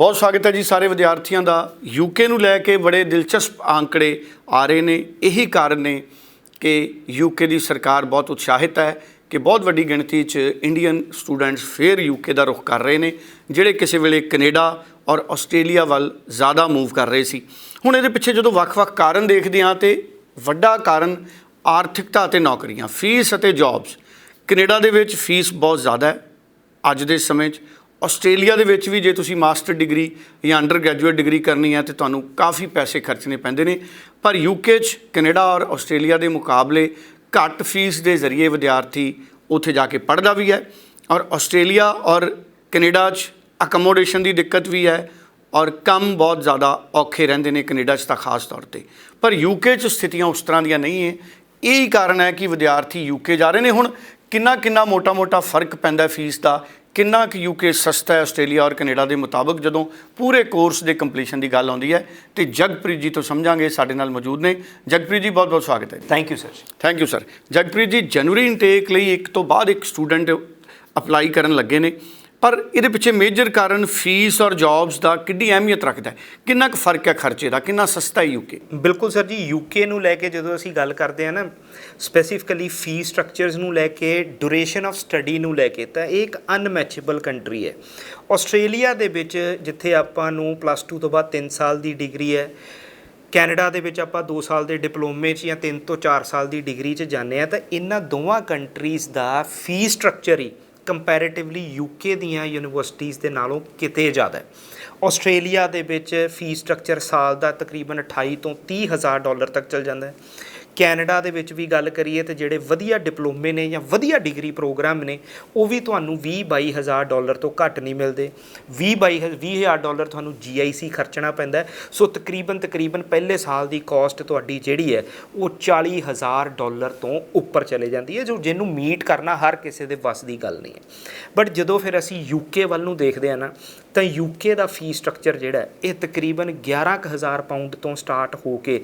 ਬਹੁਤ ਸਵਾਗਤ ਹੈ ਜੀ ਸਾਰੇ ਵਿਦਿਆਰਥੀਆਂ ਦਾ। ਯੂਕੇ ਨੂੰ ਲੈ ਕੇ ਬੜੇ ਦਿਲਚਸਪ ਆંકੜੇ ਆ ਰਹੇ ਨੇ। ਇਹੀ ਕਾਰਨ ਨੇ ਕਿ ਯੂਕੇ ਦੀ ਸਰਕਾਰ ਬਹੁਤ ਉਤਸ਼ਾਹਿਤ ਹੈ ਕਿ ਬਹੁਤ ਵੱਡੀ ਗਿਣਤੀ 'ਚ ਇੰਡੀਅਨ ਸਟੂਡੈਂਟਸ ਫੇਰ ਯੂਕੇ ਦਾ ਰੁਖ ਕਰ ਰਹੇ ਨੇ, ਜਿਹੜੇ ਕਿਸੇ ਵੇਲੇ ਕੈਨੇਡਾ ਔਰ ਆਸਟ੍ਰੇਲੀਆ ਵੱਲ ਜ਼ਿਆਦਾ ਮੂਵ ਕਰ ਰਹੇ ਸੀ। ਹੁਣ ਇਹਦੇ ਪਿੱਛੇ ਜਦੋਂ ਵੱਖ-ਵੱਖ ਕਾਰਨ ਦੇਖਦੇ ਹਾਂ ਤੇ ਵੱਡਾ ਕਾਰਨ ਆਰਥਿਕਤਾ ਅਤੇ ਨੌਕਰੀਆਂ ਫੀਸ ਅਤੇ ਜੌਬਸ ਕੈਨੇਡਾ ਦੇ ਵਿੱਚ ਫੀਸ ਬਹੁਤ ਜ਼ਿਆਦਾ ਹੈ। ਅੱਜ ਦੇ ਸਮੇਂ 'ਚ ਆਸਟ੍ਰੇਲੀਆ ਦੇ ਵਿੱਚ ਵੀ ਜੇ ਤੁਸੀਂ ਮਾਸਟਰ ਡਿਗਰੀ ਜਾਂ ਅੰਡਰ ਗ੍ਰੈਜੂਏਟ ਡਿਗਰੀ ਕਰਨੀ ਹੈ ਤੇ ਤੁਹਾਨੂੰ ਕਾਫੀ ਪੈਸੇ ਖਰਚਣੇ ਪੈਂਦੇ ਨੇ। ਪਰ ਯੂਕੇ 'ਚ, ਕੈਨੇਡਾ ਔਰ ਆਸਟ੍ਰੇਲੀਆ ਦੇ ਮੁਕਾਬਲੇ ਘੱਟ ਫੀਸ ਦੇ ਜ਼ਰੀਏ ਵਿਦਿਆਰਥੀ ਉੱਥੇ ਜਾ ਕੇ ਪੜ੍ਹਦਾ ਵੀ ਹੈ ਔਰ ਆਸਟ੍ਰੇਲੀਆ ਔਰ ਕੈਨੇਡਾ 'ਚ ਅਕਮੋਡੇਸ਼ਨ ਦੀ ਦਿੱਕਤ ਵੀ ਹੈ ਔਰ ਕੰਮ ਬਹੁਤ ਜ਼ਿਆਦਾ ਔਖੇ ਰਹਿੰਦੇ ਨੇ ਕੈਨੇਡਾ 'ਚ ਤਾਂ ਖਾਸ ਤੌਰ ਤੇ। ਪਰ ਯੂਕੇ 'ਚ ਸਥਿਤੀਆਂ ਉਸ ਤਰ੍ਹਾਂ ਦੀਆਂ ਨਹੀਂ ਹੈ। ਇਹ ਹੀ ਕਾਰਨ ਹੈ ਕਿ ਵਿਦਿਆਰਥੀ ਯੂਕੇ ਜਾ ਰਹੇ ਨੇ ਹੁਣ। ਕਿੰਨਾ ਕਿੰਨਾ ਮੋਟਾ-ਮੋਟਾ ਫ਼ਰਕ ਪੈਂਦਾ ਫੀਸ ਦਾ ਕਿੰਨਾ ਕੁ ਯੂਕੇ ਸਸਤਾ ਹੈ ਆਸਟ੍ਰੇਲੀਆ ਔਰ ਕੈਨੇਡਾ ਦੇ ਮੁਤਾਬਕ ਜਦੋਂ ਪੂਰੇ ਕੋਰਸ ਦੇ ਕੰਪਲੀਸ਼ਨ ਦੀ ਗੱਲ ਆਉਂਦੀ ਹੈ ਤੇ ਜਗਪ੍ਰੀਤ ਜੀ ਤੋਂ ਸਮਝਾਂਗੇ ਸਾਡੇ ਨਾਲ ਮੌਜੂਦ ਨੇ। ਜਗਪ੍ਰੀਤ ਜੀ ਬਹੁਤ-ਬਹੁਤ ਸਵਾਗਤ ਹੈ thank you sir thank you sir Jagpreet ji January intake ਲਈ ਇੱਕ ਤੋਂ ਬਾਅਦ ਇੱਕ ਸਟੂਡੈਂਟ ਅਪਲਾਈ ਕਰਨ ਲੱਗੇ ਨੇ। ਪਰ ਇਹਦੇ ਪਿੱਛੇ ਮੇਜਰ ਕਾਰਨ ਫੀਸ ਔਰ ਜੌਬਸ ਦਾ ਕਿੰਨੀ ਅਹਿਮੀਅਤ ਰੱਖਦਾ ਕਿੰਨਾ ਕੁ ਫ਼ਰਕ ਹੈ ਖਰਚੇ ਦਾ? ਕਿੰਨਾ ਸਸਤਾ ਹੈ ਯੂਕੇ ਬਿਲਕੁਲ ਸਰ ਜੀ ਯੂਕੇ ਨੂੰ ਲੈ ਕੇ ਜਦੋਂ ਅਸੀਂ ਗੱਲ ਕਰਦੇ ਹਾਂ ਨਾ ਸਪੈਸੀਫਿਕਲੀ ਫੀ ਸਟਰਕਚਰਸ ਨੂੰ ਲੈ ਕੇ ਡਿਊਰੇਸ਼ਨ ਆਫ ਸਟੱਡੀ ਨੂੰ ਲੈ ਕੇ, ਤਾਂ ਇਹ ਇੱਕ ਅਨਮੈਚੇਬਲ ਕੰਟਰੀ ਹੈ। ਆਸਟ੍ਰੇਲੀਆ ਦੇ ਵਿੱਚ ਜਿੱਥੇ ਆਪਾਂ ਨੂੰ ਪਲੱਸ 2 ਤੋਂ ਬਾਅਦ 3 ਸਾਲ ਦੀ ਡਿਗਰੀ ਹੈ, ਕੈਨੇਡਾ ਦੇ ਵਿੱਚ ਆਪਾਂ 2 ਸਾਲ ਦੇ ਡਿਪਲੋਮੇ 'ਚ ਜਾਂ 3 ਤੋਂ 4 ਸਾਲ ਦੀ ਡਿਗਰੀ 'ਚ ਜਾਂਦੇ ਆ ਤਾਂ ਇਹਨਾਂ ਦੋਵਾਂ ਕੰਟਰੀਜ਼ ਦਾ ਫੀ ਸਟਰਕਚਰ ਹੀ ਕੰਪੈਰੀਟਿਵਲੀ ਯੂਕੇ ਦੀਆਂ ਯੂਨੀਵਰਸਿਟੀਆਂ ਦੇ ਨਾਲੋਂ ਕਿਤੇ ਜ਼ਿਆਦਾ ਹੈ। ਆਸਟ੍ਰੇਲੀਆ ਦੇ ਵਿੱਚ ਫੀ ਸਟਰਕਚਰ ਸਾਲ ਦਾ ਤਕਰੀਬਨ 28 ਤੋਂ 30 ਹਜ਼ਾਰ ਡਾਲਰ ਤੱਕ ਚੱਲ ਜਾਂਦਾ ਹੈ। ਕੈਨੇਡਾ ਦੇ ਵਿੱਚ ਵੀ ਗੱਲ ਕਰੀਏ ਤੇ ਜਿਹੜੇ ਵਧੀਆ ਡਿਪਲੋਮੇ ਨੇ ਜਾਂ ਵਧੀਆ ਡਿਗਰੀ ਪ੍ਰੋਗਰਾਮ ਨੇ, ਉਹ ਵੀ ਤੁਹਾਨੂੰ 20 22 ਹਜ਼ਾਰ ਡਾਲਰ ਤੋਂ ਘੱਟ ਨਹੀਂ ਮਿਲਦੇ। 20 22 20 ਹਜ਼ਾਰ ਡਾਲਰ ਤੁਹਾਨੂੰ GIC ਖਰਚਣਾ ਪੈਂਦਾ ਸੋ ਤਕਰੀਬਨ ਤਕਰੀਬਨ ਪਹਿਲੇ ਸਾਲ ਦੀ ਕਾਸਟ ਤੁਹਾਡੀ ਜਿਹੜੀ ਹੈ, ਉਹ 40 ਹਜ਼ਾਰ ਡਾਲਰ ਤੋਂ ਉੱਪਰ ਚਲੇ ਜਾਂਦੀ ਹੈ, ਜੋ ਜਿਹਨੂੰ ਮੀਟ ਕਰਨਾ ਹਰ ਕਿਸੇ ਦੇ ਵੱਸ ਦੀ ਗੱਲ ਨਹੀਂ ਹੈ। ਬਟ ਜਦੋਂ ਫਿਰ ਅਸੀਂ UK ਵੱਲ ਨੂੰ ਦੇਖਦੇ ਆ ਨਾ ਤਾਂ UK ਦਾ ਫੀ ਸਟਰਕਚਰ ਜਿਹੜਾ ਇਹ ਤਕਰੀਬਨ 11000 ਪਾਉਂਡ ਤੋਂ ਸਟਾਰਟ ਹੋ ਕੇ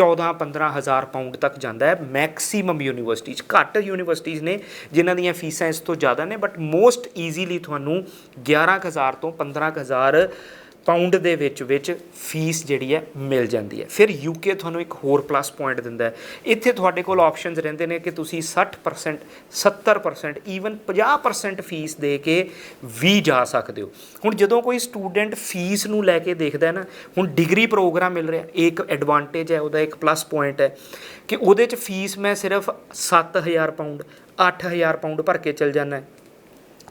14 15000 ਪਾਉਂਡ ਤੱਕ ਜਾਂਦਾ ਹੈ ਮੈਕਸਿਮਮ ਯੂਨੀਵਰਸਿਟੀਜ਼ ਘੱਟ ਯੂਨੀਵਰਸਿਟੀਜ਼ ਨੇ ਜਿਨ੍ਹਾਂ ਦੀਆਂ ਫੀਸਾਂ ਇਸ ਤੋਂ ਜ਼ਿਆਦਾ ਨੇ ਬਟ ਮੋਸਟ ਈਜ਼ੀਲੀ ਤੁਹਾਨੂੰ 11000 ਤੋਂ 15000 ਪਾਉਂਡ ਦੇ ਵਿੱਚ ਵਿੱਚ ਫੀਸ ਜਿਹੜੀ ਹੈ ਮਿਲ ਜਾਂਦੀ ਹੈ। ਫਿਰ ਯੂਕੇ ਤੁਹਾਨੂੰ ਇੱਕ ਹੋਰ ਪਲੱਸ ਪੁਆਇੰਟ ਦਿੰਦਾ ਹੈ। ਇੱਥੇ ਤੁਹਾਡੇ ਕੋਲ ਆਪਸ਼ਨਸ ਰਹਿੰਦੇ ਨੇ ਕਿ ਤੁਸੀਂ 60% 70% ਈਵਨ 50% ਫੀਸ ਦੇ ਕੇ ਵੀ ਜਾ ਸਕਦੇ ਹੋ। ਹੁਣ ਜਦੋਂ ਕੋਈ ਸਟੂਡੈਂਟ ਫੀਸ ਨੂੰ ਲੈ ਕੇ ਦੇਖਦਾ ਹੈ ਨਾ, ਹੁਣ ਡਿਗਰੀ ਪ੍ਰੋਗਰਾਮ ਮਿਲ ਰਿਹਾ ਇਹ ਇੱਕ ਐਡਵਾਂਟੇਜ ਹੈ, ਉਹਦਾ ਇੱਕ ਪਲੱਸ ਪੁਆਇੰਟ ਹੈ ਕਿ ਉਹਦੇ ਚ ਫੀਸ ਮੈਂ ਸਿਰਫ 7000 ਪਾਉਂਡ 8000 ਪਾਉਂਡ ਭਰ ਕੇ ਚਲ ਜਾਣਾ ਹੈ।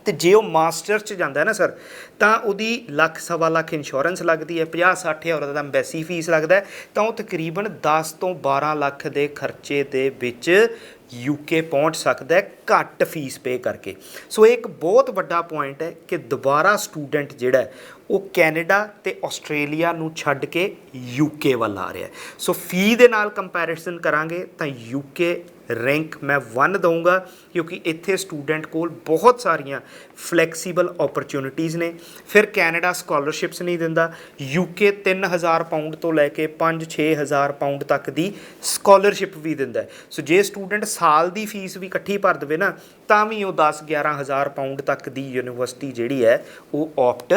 ਤੇ ਜੇ ਉਹ ਮਾਸਟਰ ਚ ਜਾਂਦਾ ਹੈ ਨਾ ਸਰ, ਤਾਂ ਉਹਦੀ ਲੱਖ ਸਵਾ ਲੱਖ ਇੰਸ਼ੋਰੈਂਸ ਲੱਗਦੀ ਹੈ 50 60 ਹਜ਼ਾਰ ਦਾ ਐਮਬੈਸੀ ਫੀਸ ਲੱਗਦਾ ਤਾਂ ਉਹ ਤਕਰੀਬਨ 10 ਤੋਂ 12 ਲੱਖ ਦੇ ਖਰਚੇ ਦੇ ਵਿੱਚ ਯੂਕੇ ਪਹੁੰਚ ਸਕਦਾ ਹੈ ਘੱਟ ਫੀਸ ਪੇ ਕਰਕੇ। ਸੋ ਇਹ ਇੱਕ ਬਹੁਤ ਵੱਡਾ ਪੁਆਇੰਟ ਹੈ ਕਿ ਦੁਬਾਰਾ ਸਟੂਡੈਂਟ ਜਿਹੜਾ ਉਹ ਕੈਨੇਡਾ ਤੇ ਆਸਟ੍ਰੇਲੀਆ ਨੂੰ ਛੱਡ ਕੇ ਯੂਕੇ ਵੱਲ ਆ ਰਿਹਾ ਸੋ ਫੀ ਦੇ ਨਾਲ ਕੰਪੈਰੀਜ਼ਨ ਕਰਾਂਗੇ ਤਾਂ ਯੂਕੇ ਰੈਂਕ ਮੈਂ 1 ਦਊਂਗਾ, ਕਿਉਂਕਿ ਇੱਥੇ ਸਟੂਡੈਂਟ ਕੋਲ ਬਹੁਤ ਸਾਰੀਆਂ ਫਲੈਕਸੀਬਲ ਓਪਰਚ्युनिटीज ਨੇ। ਫਿਰ ਕੈਨੇਡਾ ਸਕਾਲਰਸ਼ਿਪਸ ਨਹੀਂ ਦਿੰਦਾ ਯੂਕੇ 3000 ਪਾਉਂਡ ਤੋਂ ਲੈ ਕੇ 5-6000 ਪਾਉਂਡ ਤੱਕ ਦੀ ਸਕਾਲਰਸ਼ਿਪ ਵੀ ਦਿੰਦਾ ਸੋ ਜੇ ਸਟੂਡੈਂਟ ਸਾਲ ਦੀ ਫੀਸ ਵੀ ਇਕੱਠੀ ਭਰ ਦੇਵੇ ਨਾ, ਤਾਂ ਵੀ ਉਹ 10-11000 ਪਾਉਂਡ ਤੱਕ ਦੀ ਯੂਨੀਵਰਸਿਟੀ ਜਿਹੜੀ ਹੈ, ਉਹ ਆਪਟ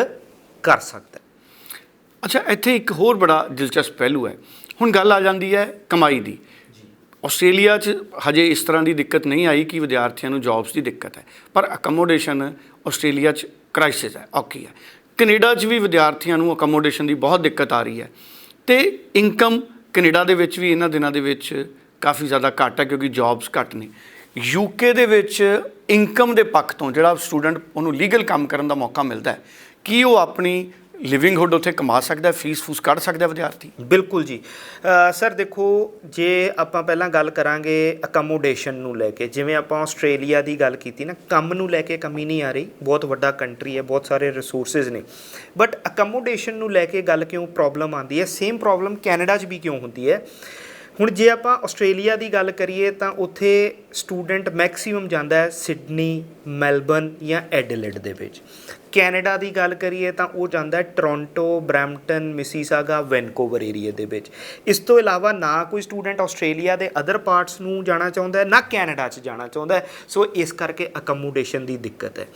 ਕਰ ਸਕਦਾ ਅੱਛਾ, ਇੱਥੇ ਇੱਕ ਹੋਰ ਬੜਾ ਦਿਲਚਸਪ ਪਹਿਲੂ ਹੈ। ਹੁਣ ਗੱਲ ਆ ਜਾਂਦੀ ਹੈ ਕਮਾਈ ਦੀ। ਆਸਟ੍ਰੇਲੀਆ 'ਚ ਹਜੇ ਇਸ ਤਰ੍ਹਾਂ ਦੀ ਦਿੱਕਤ ਨਹੀਂ ਆਈ ਕਿ ਵਿਦਿਆਰਥੀਆਂ ਨੂੰ ਜੌਬਸ ਦੀ ਦਿੱਕਤ ਹੈ, ਪਰ ਅਕਮੋਡੇਸ਼ਨ ਆਸਟ੍ਰੇਲੀਆ 'ਚ ਕ੍ਰਾਈਸਿਸ ਹੈ, ਔਖੀ ਹੈ। ਕੈਨੇਡਾ 'ਚ ਵੀ ਵਿਦਿਆਰਥੀਆਂ ਨੂੰ ਅਕਮੋਡੇਸ਼ਨ ਦੀ ਬਹੁਤ ਦਿੱਕਤ ਆ ਰਹੀ ਹੈ ਤੇ ਇਨਕਮ ਕੈਨੇਡਾ ਦੇ ਵਿੱਚ ਵੀ ਇਹਨਾਂ ਦਿਨਾਂ ਦੇ ਵਿੱਚ ਕਾਫੀ ਜ਼ਿਆਦਾ ਘੱਟ ਹੈ ਕਿਉਂਕਿ ਜੌਬਸ ਘੱਟ ਨੇ। ਯੂਕੇ ਦੇ ਵਿੱਚ ਇਨਕਮ ਦੇ ਪੱਖ ਤੋਂ ਜਿਹੜਾ ਸਟੂਡੈਂਟ ਉਹਨੂੰ ਲੀਗਲ ਕੰਮ ਕਰਨ ਦਾ ਮੌਕਾ ਮਿਲਦਾ ਹੈ, ਕੀ ਉਹ ਆਪਣੀ ਲਿਵਿੰਗਹੁੱਡ ਉੱਥੇ ਕਮਾ ਸਕਦਾ ਫੀਸ ਫੂਸ ਕੱਢ ਸਕਦਾ ਵਿਦਿਆਰਥੀ? ਬਿਲਕੁਲ ਜੀ। ਸਰ ਦੇਖੋ, ਜੇ ਆਪਾਂ ਪਹਿਲਾਂ ਗੱਲ ਕਰਾਂਗੇ ਅਕਮੋਡੇਸ਼ਨ ਨੂੰ ਲੈ ਕੇ, ਜਿਵੇਂ ਆਪਾਂ ਆਸਟ੍ਰੇਲੀਆ ਦੀ ਗੱਲ ਕੀਤੀ ਨਾ, ਕੰਮ ਨੂੰ ਲੈ ਕੇ ਕਮੀ ਨਹੀਂ ਆ ਰਹੀ, ਬਹੁਤ ਵੱਡਾ ਕੰਟਰੀ ਹੈ, ਬਹੁਤ ਸਾਰੇ ਰਿਸੋਰਸਸ ਨੇ। ਬਟ ਅਕਮੋਡੇਸ਼ਨ ਨੂੰ ਲੈ ਕੇ ਗੱਲ ਕਿਉਂ ਪ੍ਰੋਬਲਮ ਆਉਂਦੀ ਹੈ? ਸੇਮ ਪ੍ਰੋਬਲਮ ਕੈਨੇਡਾ 'ਚ ਵੀ ਕਿਉਂ ਹੁੰਦੀ ਹੈ? ਹੁਣ ਜੇ ਆਪਾਂ ਆਸਟ੍ਰੇਲੀਆ ਦੀ ਗੱਲ ਕਰੀਏ ਤਾਂ ਉੱਥੇ ਸਟੂਡੈਂਟ ਮੈਕਸਿਮਮ ਜਾਂਦਾ ਹੈ ਸਿਡਨੀ ਮੈਲਬਨ ਜਾਂ ਐਡੀਲੇਡ ਦੇ ਵਿੱਚ। ਕੈਨੇਡਾ ਦੀ ਗੱਲ ਕਰੀਏ ਤਾਂ ਉਹ ਜਾਂਦਾ ਹੈ Toronto, Brampton, Mississauga, Vancouver area ਦੇ ਵਿੱਚ। ਇਸ ਤੋਂ ਇਲਾਵਾ ਨਾ ਕੋਈ ਸਟੂਡੈਂਟ ਆਸਟ੍ਰੇਲੀਆ ਦੇ ਅਦਰ ਪਾਰਟਸ ਨੂੰ ਜਾਣਾ ਚਾਹੁੰਦਾ ਨਾ ਕੈਨੇਡਾ 'ਚ ਜਾਣਾ ਚਾਹੁੰਦਾ ਸੋ ਇਸ ਕਰਕੇ ਅਕਮੋਡੇਸ਼ਨ ਦੀ ਦਿੱਕਤ ਹੈ।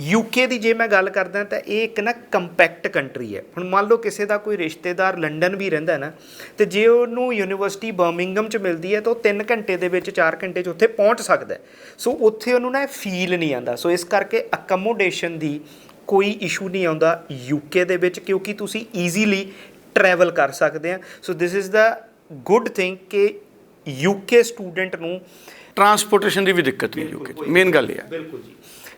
ਯੂਕੇ ਦੀ ਜੇ ਮੈਂ ਗੱਲ ਕਰਦਾ ਤਾਂ ਇਹ ਇੱਕ ਨਾ ਕੰਪੈਕਟ ਕੰਟਰੀ ਹੈ। ਹੁਣ ਮੰਨ ਲਓ ਕਿਸੇ ਦਾ ਕੋਈ ਰਿਸ਼ਤੇਦਾਰ ਲੰਡਨ ਵੀ ਰਹਿੰਦਾ ਨਾ, ਤੇ ਜੇ ਉਹਨੂੰ ਯੂਨੀਵਰਸਿਟੀ ਬਰਮਿੰਗਮ 'ਚ ਮਿਲਦੀ ਹੈ ਤਾਂ ਉਹ 3 ਘੰਟੇ ਦੇ ਵਿੱਚ 4 ਘੰਟੇ 'ਚ ਉੱਥੇ ਪਹੁੰਚ ਸਕਦਾ ਸੋ ਉੱਥੇ ਉਹਨੂੰ ਨਾ ਫੀਲ ਨਹੀਂ ਆਉਂਦਾ। ਸੋ ਇਸ ਕਰਕੇ ਅਕਮੋਡੇਸ਼ਨ ਦੀ ਕੋਈ ਇਸ਼ੂ ਨਹੀਂ ਆਉਂਦਾ ਯੂਕੇ ਦੇ ਵਿੱਚ ਕਿਉਂਕਿ ਤੁਸੀਂ ਈਜ਼ੀਲੀ ਟਰੈਵਲ ਕਰ ਸਕਦੇ ਆ। So this is the good thing ਕਿ ਯੂਕੇ ਸਟੂਡੈਂਟ ਨੂੰ ਟਰਾਂਸਪੋਰਟੇਸ਼ਨ ਦੀ ਵੀ ਦਿੱਕਤ ਨਹੀਂ ਯੂਕੇ 'ਚ। ਮੇਨ ਗੱਲ ਇਹ ਹੈ ਬਿਲਕੁਲ ਜੀ।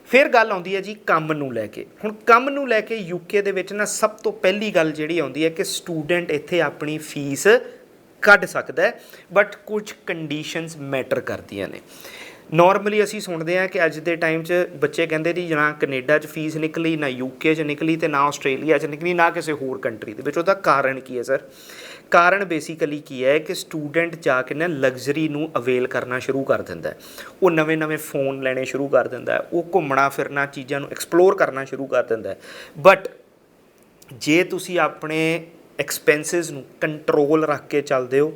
ਫਿਰ ਗੱਲ ਆਉਂਦੀ ਹੈ ਜੀ ਕੰਮ ਨੂੰ ਲੈ ਕੇ। ਹੁਣ ਕੰਮ ਨੂੰ ਲੈ ਕੇ ਯੂਕੇ ਦੇ ਵਿੱਚ ਨਾ ਸਭ ਤੋਂ ਪਹਿਲੀ ਗੱਲ ਜਿਹੜੀ ਆਉਂਦੀ ਹੈ ਕਿ ਸਟੂਡੈਂਟ ਇੱਥੇ ਆਪਣੀ ਫੀਸ ਕੱਢ ਸਕਦਾ ਹੈ ਬਟ ਕੁਝ ਕੰਡੀਸ਼ਨਸ ਮੈਟਰ ਕਰਦੀਆਂ ਨੇ। ਨਾਰਮਲੀ ਅਸੀਂ ਸੁਣਦੇ ਹਾਂ ਕਿ ਅੱਜ ਦੇ ਟਾਈਮ 'ਚ ਬੱਚੇ ਕਹਿੰਦੇ ਜੀ, ਨਾ ਕੈਨੇਡਾ 'ਚ ਫੀਸ ਨਿਕਲੀ, ਨਾ ਯੂਕੇ 'ਚ ਨਿਕਲੀ ਤੇ ਨਾ ਆਸਟ੍ਰੇਲੀਆ 'ਚ ਨਿਕਲੀ, ਨਾ ਕਿਸੇ ਹੋਰ ਕੰਟਰੀ ਦੇ ਵਿੱਚ। ਉਹਦਾ ਕਾਰਨ ਕੀ ਹੈ ਸਰ ਕਾਰਨ ਬੇਸਿਕਲੀ ਕੀ ਹੈ ਕਿ ਸਟੂਡੈਂਟ ਜਾ ਕੇ ਨਾ ਲਗਜ਼ਰੀ ਨੂੰ ਅਵੇਲ ਕਰਨਾ ਸ਼ੁਰੂ ਕਰ ਦਿੰਦਾ ਉਹ ਨਵੇਂ-ਨਵੇਂ ਫੋਨ ਲੈਣੇ ਸ਼ੁਰੂ ਕਰ ਦਿੰਦਾ ਉਹ ਘੁੰਮਣਾ ਫਿਰਨਾ ਚੀਜ਼ਾਂ ਨੂੰ ਐਕਸਪਲੋਰ ਕਰਨਾ ਸ਼ੁਰੂ ਕਰ ਦਿੰਦਾ ਬਟ ਜੇ ਤੁਸੀਂ ਆਪਣੇ ਐਕਸਪੈਂਸਸ ਨੂੰ ਕੰਟਰੋਲ ਰੱਖ ਕੇ ਚੱਲਦੇ ਹੋ,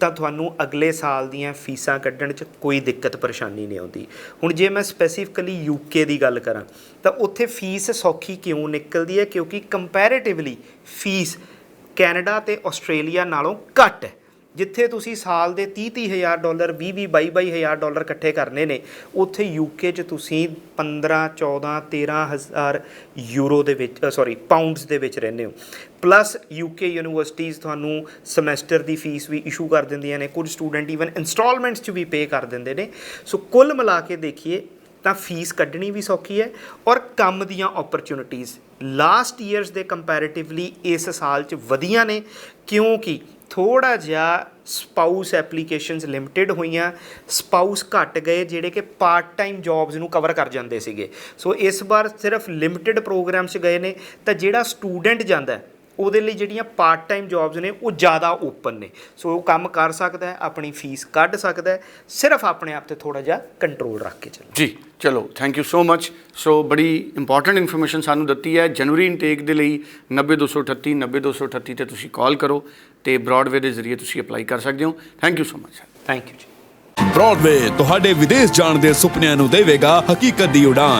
ਤਾਂ ਤੁਹਾਨੂੰ ਅਗਲੇ ਸਾਲ ਦੀਆਂ ਫੀਸਾਂ ਕੱਢਣ 'ਚ ਕੋਈ ਦਿੱਕਤ ਪਰੇਸ਼ਾਨੀ ਨਹੀਂ ਆਉਂਦੀ। ਹੁਣ ਜੇ ਮੈਂ ਸਪੈਸੀਫਿਕਲੀ ਯੂਕੇ ਦੀ ਗੱਲ ਕਰਾਂ, ਤਾਂ ਉੱਥੇ ਫੀਸ ਸੌਖੀ ਕਿਉਂ ਨਿਕਲਦੀ ਹੈ? ਕਿਉਂਕਿ ਕੰਪੈਰੀਟਿਵਲੀ ਫੀਸ ਕੈਨੇਡਾ ਤੇ ਆਸਟ੍ਰੇਲੀਆ ਨਾਲੋਂ ਘੱਟ ਹੈ। ਜਿੱਥੇ ਤੁਸੀਂ ਸਾਲ ਦੇ 30 30 ਹਜ਼ਾਰ ਡਾਲਰ 20 20 22 22 ਹਜ਼ਾਰ ਡਾਲਰ ਇਕੱਠੇ ਕਰਨੇ ਨੇ, ਉੱਥੇ ਯੂਕੇ 'ਚ ਤੁਸੀਂ 15 14 13 ਹਜ਼ਾਰ ਯੂਰੋ ਦੇ ਵਿੱਚ ਸੌਰੀ ਪਾਉਂਡਸ ਦੇ ਵਿੱਚ ਰਹਿੰਦੇ ਹੋ। ਪਲੱਸ ਯੂਕੇ ਯੂਨੀਵਰਸਿਟੀਜ਼ ਤੁਹਾਨੂੰ ਸਮੈਸਟਰ ਦੀ ਫੀਸ ਵੀ ਇਸ਼ੂ ਕਰ ਦਿੰਦੀਆਂ ਨੇ, ਕੁਝ ਸਟੂਡੈਂਟ ਈਵਨ ਇਨਸਟਾਲਮੈਂਟਸ 'ਚ ਵੀ ਪੇ ਕਰ ਦਿੰਦੇ ਨੇ। ਸੋ ਕੁੱਲ ਮਿਲਾ ਕੇ ਦੇਖੀਏ ਤਾਂ ਫੀਸ ਕੱਢਣੀ ਵੀ ਸੌਖੀ ਹੈ ਔਰ ਕੰਮ ਦੀਆਂ ਓਪਰਚ्युनिटीज ਲਾਸਟ ਈਅਰਸ ਦੇ ਕੰਪੈਰੀਟਿਵਲੀ ਇਸ ਸਾਲ ਚ ਵਧੀਆਂ ਨੇ, ਕਿਉਂਕਿ ਥੋੜਾ ਜਿਹਾ ਸਪਾਊਸ ਐਪਲੀਕੇਸ਼ਨਸ ਲਿਮਟਿਡ ਹੋਈਆਂ ਸਪਾਊਸ ਘਟ ਗਏ ਜਿਹੜੇ ਕਿ ਪਾਰਟ ਟਾਈਮ ਜੌਬਸ ਨੂੰ ਕਵਰ ਕਰ ਜਾਂਦੇ ਸੀਗੇ। ਸੋ ਇਸ ਵਾਰ ਸਿਰਫ ਲਿਮਟਿਡ ਪ੍ਰੋਗਰਾਮਸ ਗਏ ਨੇ, ਤਾਂ ਜਿਹੜਾ ਸਟੂਡੈਂਟ ਜਾਂਦਾ ਉਹਦੇ ਲਈ ਜਿਹੜੀਆਂ ਪਾਰਟ ਟਾਈਮ ਜੌਬਸ ਨੇ ਉਹ ਜ਼ਿਆਦਾ ਓਪਨ ਨੇ। ਸੋ ਉਹ ਕੰਮ ਕਰ ਸਕਦਾ ਹੈ ਆਪਣੀ ਫੀਸ ਕੱਢ ਸਕਦਾ ਹੈ ਸਿਰਫ ਆਪਣੇ ਆਪ ਤੇ ਥੋੜਾ ਜਿਹਾ ਕੰਟਰੋਲ ਰੱਖ ਕੇ ਚੱਲੋ। ਜੀ ਚਲੋ thank you so much so ਬੜੀ ਇੰਪੋਰਟੈਂਟ ਇਨਫੋਰਮੇਸ਼ਨ ਸਾਨੂੰ ਦਿੱਤੀ ਹੈ ਜਨਵਰੀ ਇਨਟੇਕ ਦੇ ਲਈ 90238 90238 ਤੇ ਤੁਸੀਂ ਕਾਲ ਕਰੋ ਤੇ ਬ੍ਰੌਡਵੇ ਦੇ ਜ਼ਰੀਏ ਤੁਸੀਂ ਅਪਲਾਈ ਕਰ ਸਕਦੇ ਹੋ। Thank you so much thank you ਜੀ। ਬ੍ਰੌਡਵੇ ਤੁਹਾਡੇ ਵਿਦੇਸ਼ ਜਾਣ ਦੇ ਸੁਪਨਿਆਂ ਨੂੰ ਦੇਵੇਗਾ ਹਕੀਕਤ ਦੀ ਉਡਾਨ।